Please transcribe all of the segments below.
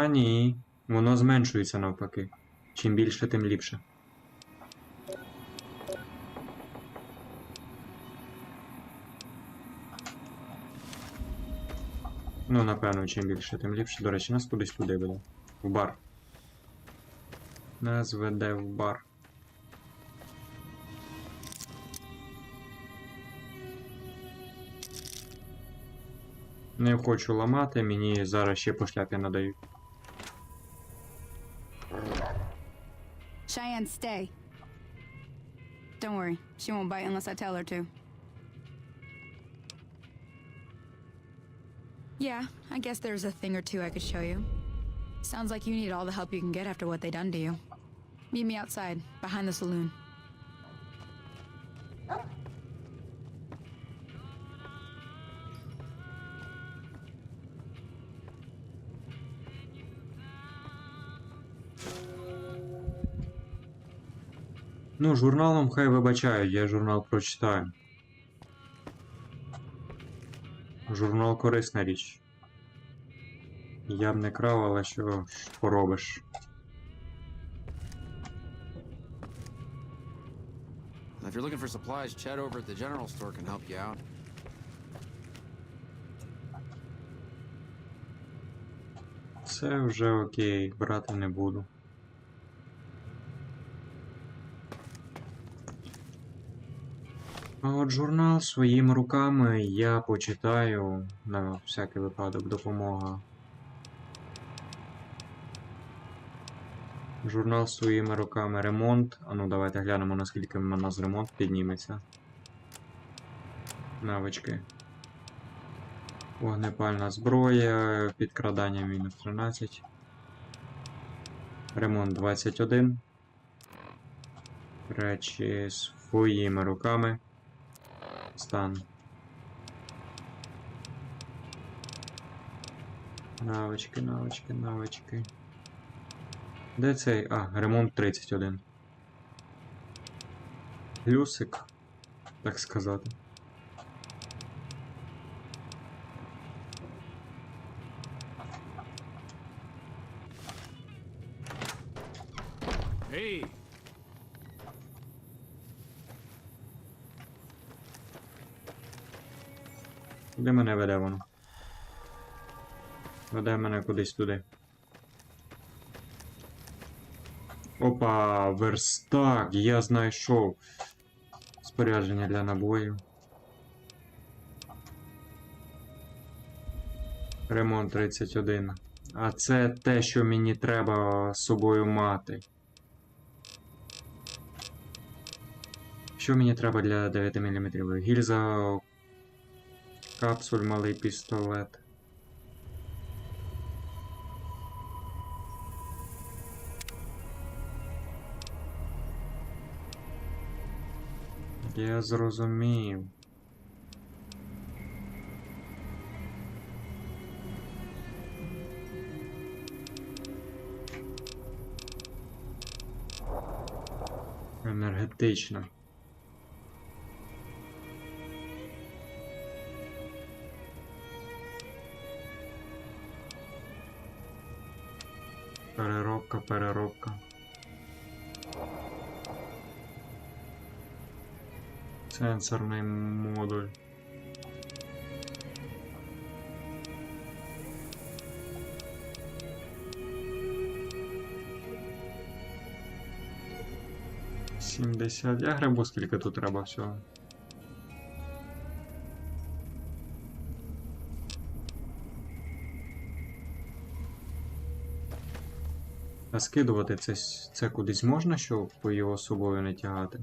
А, ні. Воно зменшується навпаки. Чим більше, тим ліпше. Ну, напевно, чим більше, тим ліпше. До речі, нас кудись туди веде. В бар. Нас веде в бар. Не хочу ламати, мені зараз ще по шляпі надають. Stay. Don't worry, she won't bite unless I tell her to. Yeah, I guess there's a thing or two I could show you. Sounds like you need all the help you can get after what they done to you. Meet me outside, behind the saloon. Ну, журналом хай вибачають, я журнал прочитаю. Журнал корисна річ. Я б не крав, але що ж поробиш. If you're looking for supplies, Chad over at the general store can help you out. Це вже окей, брати не буду. От журнал своїми руками я почитаю на всякий випадок допомога. Журнал своїми руками ремонт. А ну давайте глянемо наскільки в нас ремонт підніметься. Навички. Вогнепальна зброя, підкрадання мінус 13. Ремонт 21. Речі своїми руками. Стан. Навички, навички, навички. Де цей? А, ремонт 31. Плюсик, так сказати. Веде воно? Веде мене кудись туди. Опа, верстак, я знайшов. Спорядження для набоїв. Ремонт 31. А це те, що мені треба з собою мати. Що мені треба для 9 мм? Гільза Капсуль, малий пістолет. Я зрозумів. Енергетично. Переробка. Сенсорний модуль. Сімдесят. Я грибу скільки тут треба всього. А скидувати це, це кудись можна, щоб його собою не тягати?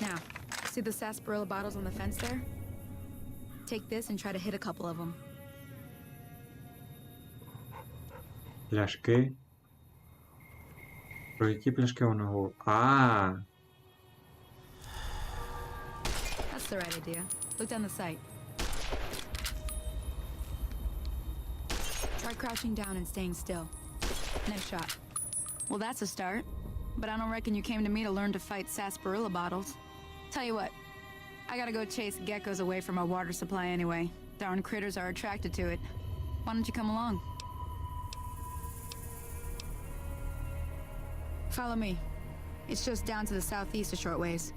Now, bottles on the fence there? Take this and try to hit a couple of them. Пляшки. Про які пляшки воно говорить? That's the right idea. Look down the sight. Try crouching down and staying still. Nice shot. Well, that's a start. But I don't reckon you came to me to learn to fight sarsaparilla bottles. Tell you what, I gotta go chase geckos away from our water supply anyway. Darn critters are attracted to it. Why don't you come along? Follow me. It's just down to the southeast a short ways.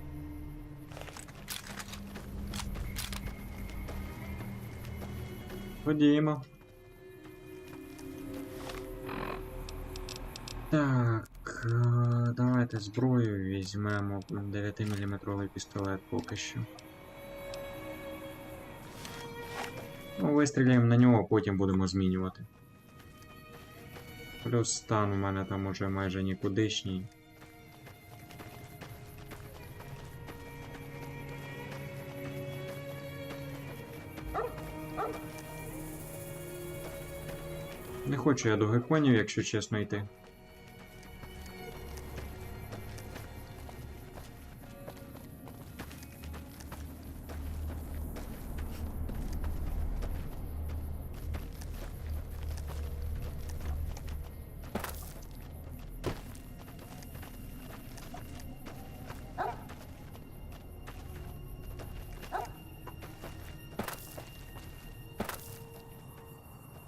Ходімо. Так, е, давайте зброю візьмемо 9-мм пістолет поки що. Ну, вистріляємо на нього, потім будемо змінювати. Плюс стан у мене там уже майже нікудишній. Не хочу я до геконів, якщо чесно йти.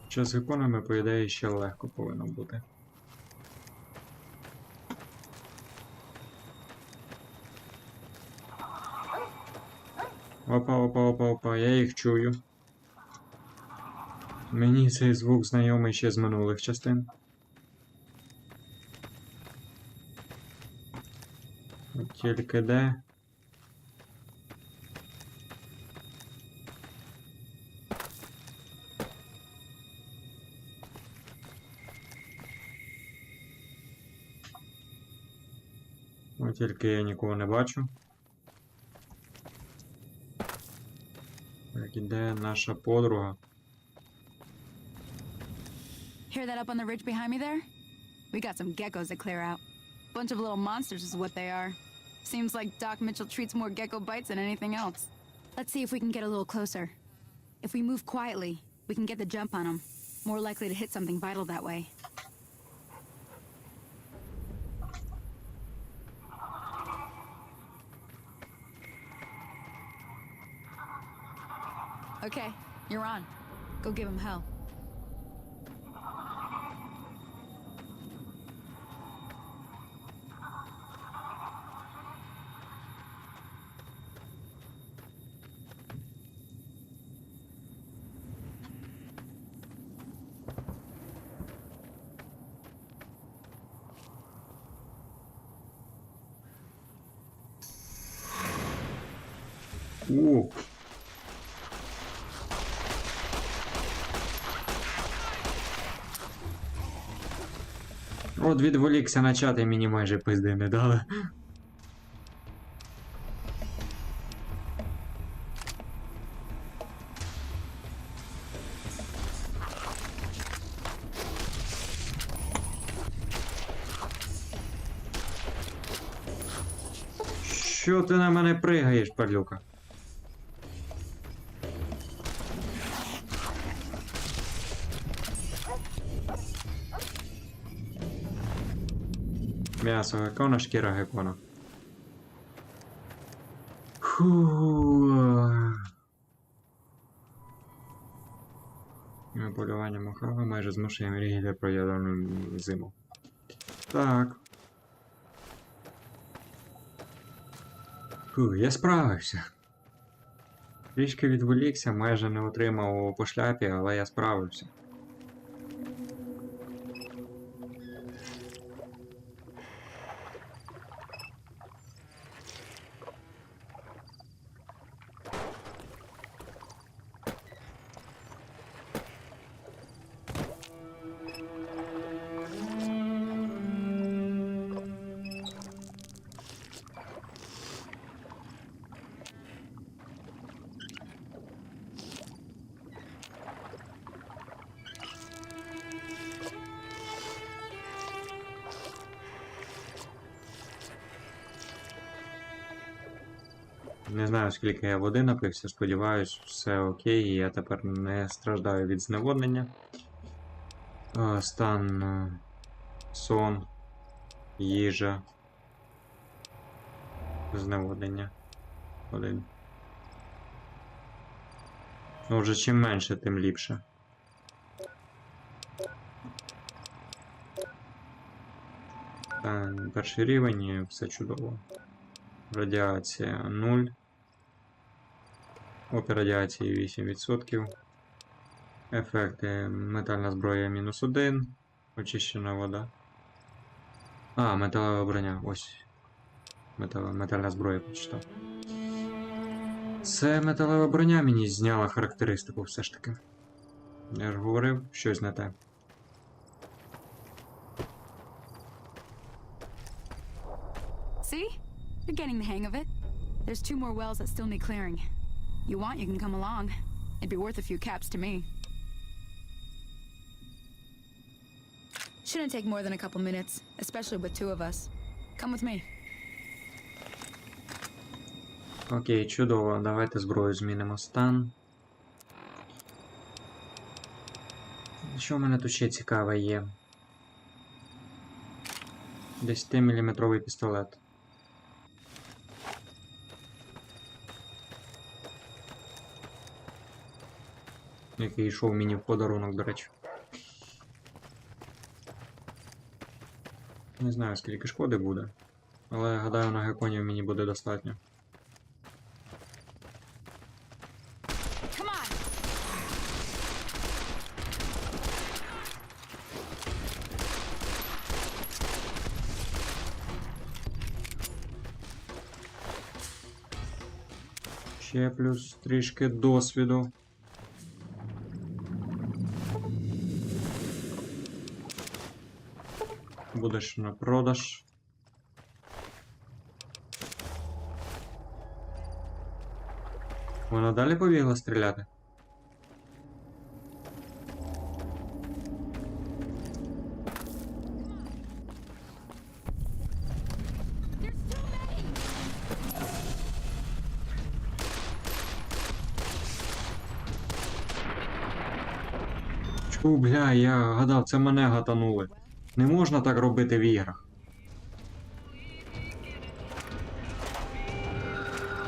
Що з геконами, по ще легко повинно бути. Опа, опа, опа, опа, я їх чую. Мені цей звук знайомий ще з минулих частин. Тільки де. тільки я нікого не бачу. Так, іде наша подруга. Hear that up on the ridge behind me there? We got some geckos to clear out. Bunch of little monsters is what they are. Seems like Doc Mitchell treats more gecko bites than anything else. Let's see if we can get a little closer. If we move quietly, we can get the jump on them. More likely to hit something vital that way. Okay, you're on. Go give him hell. От відволікся на чат і мені майже пизди не дали. Що ти на мене пригаєш, падлюка? М'ясо гекона, шкіра гекона. Фу. Ми Полювання мохава майже змушує мрії про ядерну зиму. Так. Фу, я справився. Трішки відволікся, майже не отримав по шляпі, але я справився. Не знаю, скільки я води напився, сподіваюсь, все окей, і я тепер не страждаю від зневоднення. Стан. е, Сон. Їжа. Зневоднення. Один. Ну, вже чим менше, тим ліпше. Е, Перший рівень і все чудово. Радіація 0. Опір радіації 8%. Ефекти. Метальна зброя мінус 1. Очищена вода. А, металева броня. Ось. Метал, метальна зброя почитав. Це металева броня мені зняла характеристику все ж таки. Я ж говорив, щось не те. getting the hang of it. There's two more wells that still need clearing. You want, you can come along. It'd be worth a few caps to me. Shouldn't take more than a couple minutes, especially with two of us. Come with me. Окей, чудово. Давайте зброю змінимо стан. Що в мене тут ще цікаве є? 10-мм пістолет. Який йшов мені в подарунок, до речі. Не знаю, скільки шкоди буде. Але гадаю, на геконів мені буде достатньо. Ще плюс трішки досвіду. Будеш на продаж. Вона далі побігла стріляти? Чу, бля, я гадав, це мене гатанули. Не можна так робити в іграх.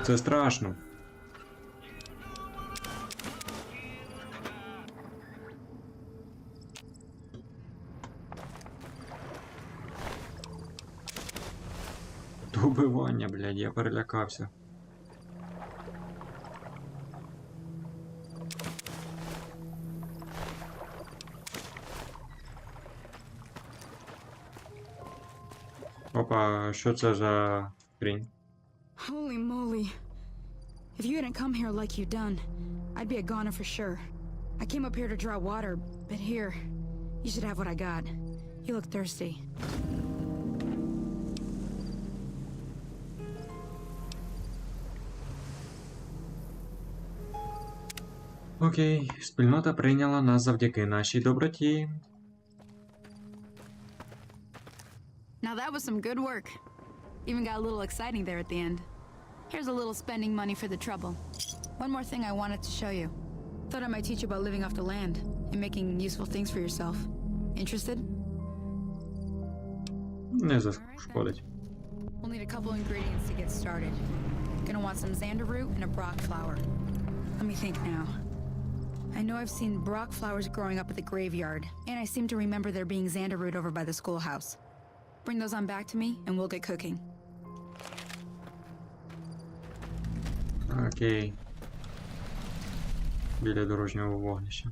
Це страшно. Добивання, блядь, я перелякався. Опа, що це за хрінь? Holy moly. If you hadn't come here like you done, I'd be a goner for sure. I came up here to draw water, but here, you should have what I got. You look thirsty. Окей, спільнота прийняла нас завдяки нашій доброті. that was some good work. Even got a little exciting there at the end. Here's a little spending money for the trouble. One more thing I wanted to show you. Thought I might teach you about living off the land and making useful things for yourself. Interested? Не зашкодить. We'll need a couple ingredients to get started. Gonna want some xander root and a brock flower. Let me think now. I know I've seen brock flowers growing up at the graveyard, and I seem to remember there being xander root over by the schoolhouse. Bring those on back to me, and we'll get cooking. Окей. Біля дорожнього вогнища.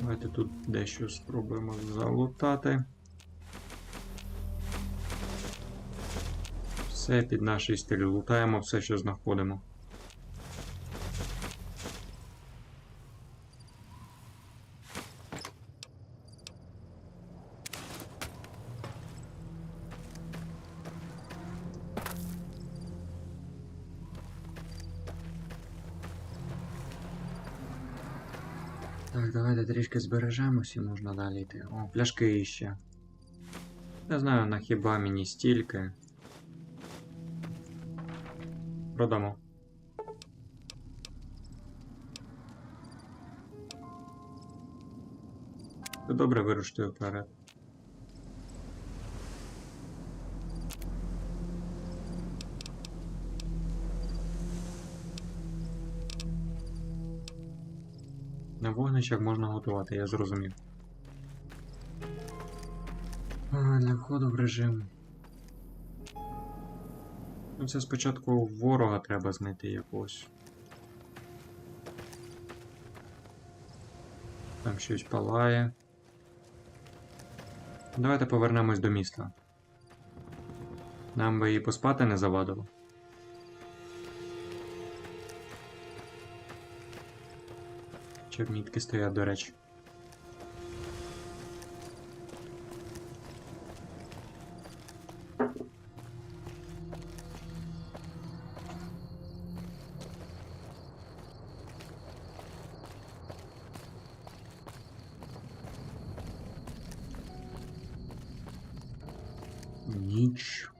Давайте тут дещо спробуємо залутати. Все під наш стиль. Лутаємо все, що знаходимо. Збережемось і можна далі йти. О, пляшки іще. Не знаю, на хіба мені стільки. продамо. Добре вирушити вперед. На можна готувати, я зрозумів. А, для входу в режим. Ну, це спочатку ворога треба знайти якогось. Там щось палає. Давайте повернемось до міста. Нам би і поспати не завадило. Чорнітки стоять, до речі. Ніч.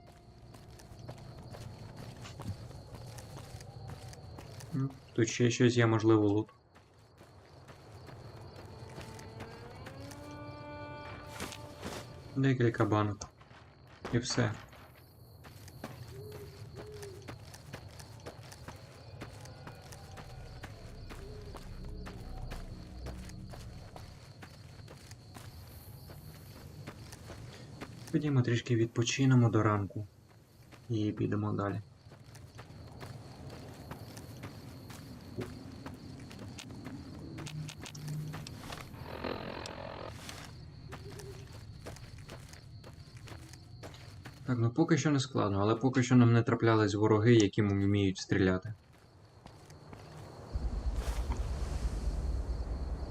Ну, Тут ще щось є, можливо, лут. Декілька банок. І все. Ходімо трішки відпочинемо до ранку і підемо далі. Так, ну поки що не складно, але поки що нам не траплялись вороги, які вміють стріляти.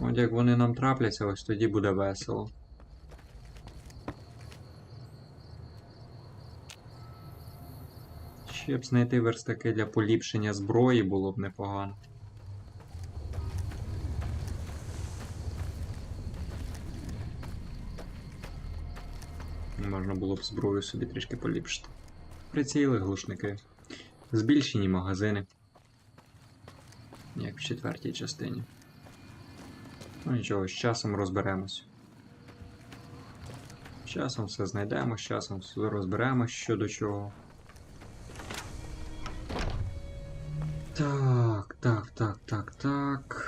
От як вони нам трапляться, ось тоді буде весело. Ще б знайти верстаки для поліпшення зброї було б непогано. Можна було б зброю собі трішки поліпшити. Приціли, глушники. Збільшені магазини. Як в четвертій частині. Ну нічого, з часом розберемось. З часом все знайдемо, з часом все розберемось що до чого. Так, так, так, так, так.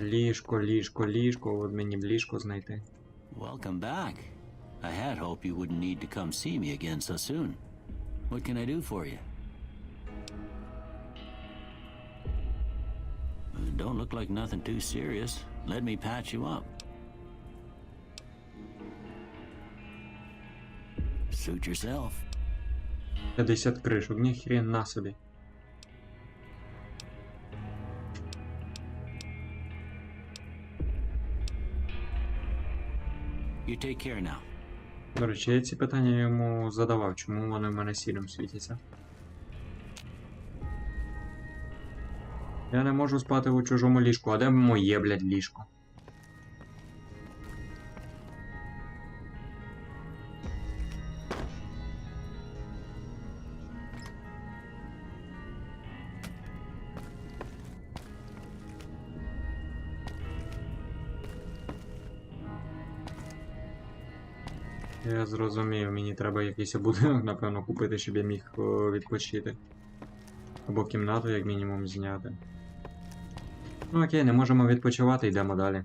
Ліжко, ліжко, ліжко, от мені б ліжко знайти. Welcome back. I had hoped you wouldn't need to come see me again so soon. What can I do for you? Uh, Don't look like nothing too serious. Let me patch you up. Suit yourself. 50 кришок, ніхрена собі. You take care now. До речі, я ці питання йому задавав, чому вони в мене сірим світяться. Я не можу спати у чужому ліжку, а де моє, блядь, ліжко? Зрозумів, мені треба якийсь будинок, напевно, купити, щоб я міг відпочити. Або кімнату, як мінімум, зняти. Ну окей, не можемо відпочивати, йдемо далі.